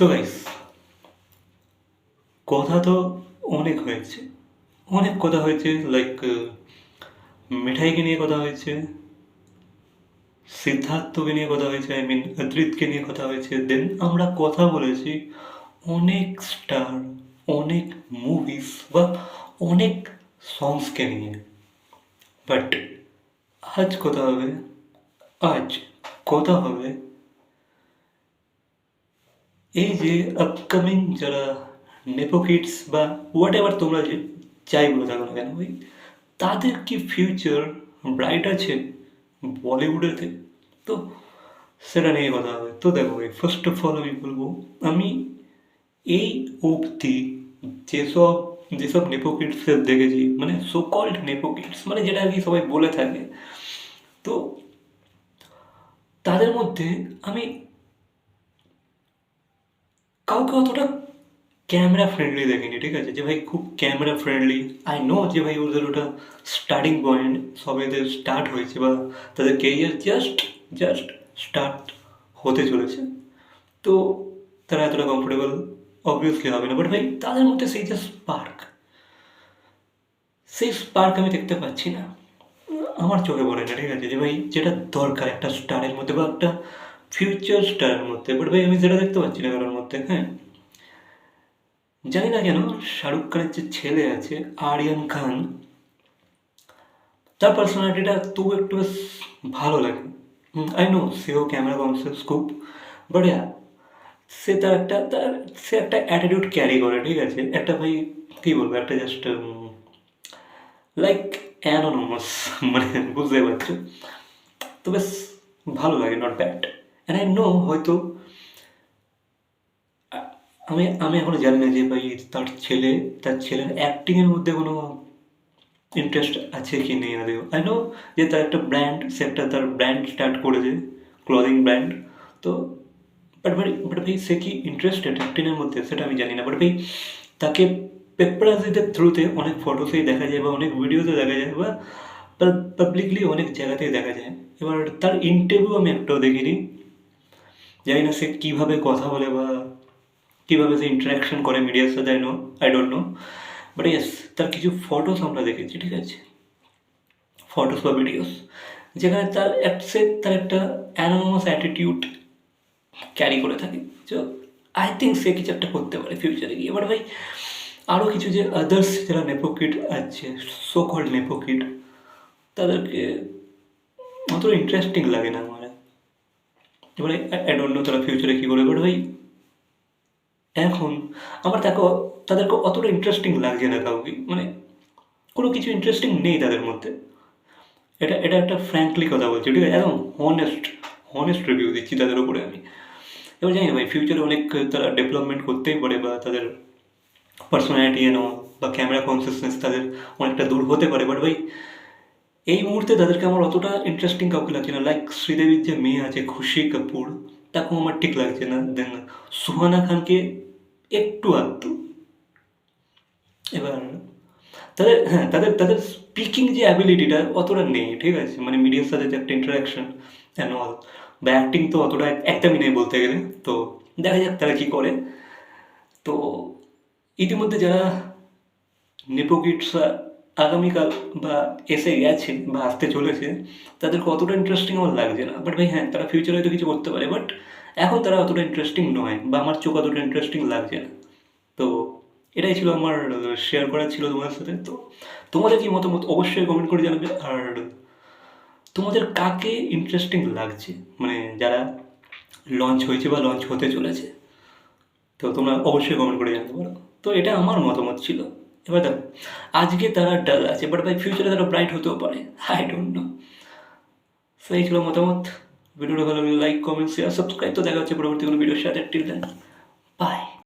তো গাইস কথা তো অনেক হয়েছে। অনেক কথা হয়েছে লাইক মিঠাইকে নিয়ে কথা হয়েছে, সিদ্ধার্থকে নিয়ে কথা হয়েছে আই মিন অদ্রিতকে নিয়ে কথা হয়েছে। দেন আমরা কথা বলেছি অনেক স্টার অনেক মুভিস বা অনেক সংসকে নিয়ে। বাট আজ কথা হবে, আজ কথা হবে এই যে আপকামিং যারা নেপো কিডস বা হোয়াট এভার তোমরা যে যাই বলে থাকো না কেন ওই তাদের কি ফিউচার ব্রাইট আছে বলিউডেতে তো সেটা নিয়ে কথা হবে তো দেখো ভাই ফার্স্ট অফ অল আমি বলব আমি এই অবধি যেসব যেসব নেপো কিডসের দেখেছি মানে সো কল্ড নেপো কিডস মানে যেটা আর কি সবাই বলে থাকে তো তাদের মধ্যে আমি কাউকে অতটা ক্যামেরা ফ্রেন্ডলি দেখিনি, ঠিক আছে? যে ভাই খুব ক্যামেরা ফ্রেন্ডলি আই নো যে ভাই ওদের ওটা স্টার্টিং পয়েন্ট সবে এদের স্টার্ট হয়েছে বা তাদের কেরিয়ার জাস্ট জাস্ট স্টার্ট হতে চলেছে। তো তারা এতটা কমফোর্টেবল অবভিয়াসলি হবে না। বাট ভাই তাদের মধ্যে সেই যে স্পার্ক সেই স্পার্ক আমি দেখতে পাচ্ছি না। আমার চোখে পড়ে না, ঠিক আছে? যে ভাই যেটা দরকার একটা স্টারের মধ্যে বা একটা ফিউচার স্টারের মধ্যে বাট ভাই আমি সেটা দেখতে পাচ্ছি না কারোর মধ্যে হ্যাঁ? জানি না কেন, শাহরুখ খানের যে ছেলে আছে, আরিয়ান খান, তার পার্সোনালিটিটা তবু একটু বেশ ভালো লাগে। আই নো সেও ক্যামেরা কনসেপ্ট খুব বাট হ্যাঁ সে তার একটা, তার, সে একটা অ্যাটিটিউড ক্যারি করে, ঠিক আছে? একটা ভাই, কী বলব, একটা জাস্ট লাইক অ্যানোনমাস মানে বুঝতে পারছ? তো বেশ ভালো লাগে not bad and I know হয়তো আমি আমি এখনও জানি না যে ভাই তার ছেলে, তার ছেলের অ্যাক্টিংয়ের মধ্যে কোনো ইন্টারেস্ট আছে কি নেই আদেও আই নো যে তার একটা ব্র্যান্ড সে একটা তার ব্র্যান্ড স্টার্ট করেছে ক্লদিং ব্র্যান্ড তো বাট ভাই বাট ভাই, সে কি ইন্টারেস্টেড অ্যাক্টিংয়ের মধ্যে? সেটা আমি জানি না। বাট ভাই, তাকে পেপারাজিদের থ্রুতে অনেক ফটোসেই দেখা যায় বা অনেক ভিডিওতে দেখা যায় বা পাবলিকলি অনেক জায়গাতেই দেখা যায়। এবার তার ইন্টারভিউ আমি একটাও দেখিনি। জানি না সে কীভাবে কথা বলে বা কীভাবে সে ইন্টারাকশন করে মিডিয়ার সাথে I know I don't know but yes তার কিছু ফটোস আমরা দেখেছি, ঠিক আছে? ফটোস বা ভিডিওস যেখানে তার এক- সে তার একটা অ্যানোমাস অ্যাটিটিউড ক্যারি করে থাকে। তো আই থিঙ্ক সে কিছু একটা করতে পারে ফিউচারে গিয়ে। এবার ভাই আরও কিছু যে আদার্স যারা নেপোকিট আছে সো কল্ড নেপোকিড তাদেরকে অতটা ইন্টারেস্টিং লাগে না আমার। এবারে আই অন্য তারা ফিউচারে কী করে ভাই, এখন আমার দেখো, তাদেরকে অতটা ইন্টারেস্টিং লাগছে না কাউকে। মানে কোনো কিছু ইন্টারেস্টিং নেই তাদের মধ্যে। এটা এটা একটা ফ্র্যাঙ্কলি কথা বলছি, ঠিক আছে? একদম হনেস্ট হনেস্ট রিভিউ দিচ্ছি তাদের উপরে আমি। এবার জানি ভাই ফিউচারে অনেক তারা ডেভেলপমেন্ট করতেই পারে বা তাদের পার্সোনালিটি এনো বা ক্যামেরা কনসিয়াসনেস তাদের অনেকটা দূর হতে পারে বাট ভাই এই মুহূর্তে তাদেরকে আমার অতটা ইন্টারেস্টিং কাউকে লাগছে না। লাইক শ্রীদেবীর যে মেয়ে আছে, খুশি কাপুর, তাকেও আমার ঠিক লাগছে না। দেন সুহানা খানকে একটু আধটু। এবার তাদের হ্যাঁ তাদের তাদের স্পিকিং যে অ্যাবিলিটিটা অতটা নেই, ঠিক আছে? মানে মিডিয়ার সাথে যে একটা ইন্টারাকশন অ্যান্ড অল বা অ্যাক্টিং তো অতটা একদমই নেই বলতে গেলে। তো দেখা যাক তারা কী করে। তো ইতিমধ্যে যারা নেপোকিটসরা আগামীকাল বা এসে গেছে বা আসতে চলেছে, তাদের কতটা ইন্টারেস্টিং আমার লাগছে না। বাট ভাই হ্যাঁ তারা ফিউচারে হয়তো কিছু করতে পারে বাট এখন তারা অতটা ইন্টারেস্টিং নয় বা আমার চোখ অতটা ইন্টারেস্টিং লাগছে না। তো এটাই ছিল আমার শেয়ার করার ছিল তোমাদের সাথে। তো তোমাদের কি মতামত অবশ্যই কমেন্ট করে জানাবে। আর তোমাদের কাকে ইন্টারেস্টিং লাগছে? মানে যারা লঞ্চ হয়েছে বা লঞ্চ হতে চলেছে। তো তোমরা অবশ্যই কমেন্ট করে জানতে পারো। তো এটা আমার মতামত ছিল। এবার দেখো, আজকে তারা ডাল আছে বাট ভাই ফিউচারে তারা ব্রাইট হতেও পারে। আই ডোন্ট নো সেই ছিল মতামত। ভিডিওটা ভালো লাগলে লাইক কমেন্ট শেয়ার সাবস্ক্রাইব তো দেখা হচ্ছে পরবর্তী কোনো ভিডিওর সাথে। Till then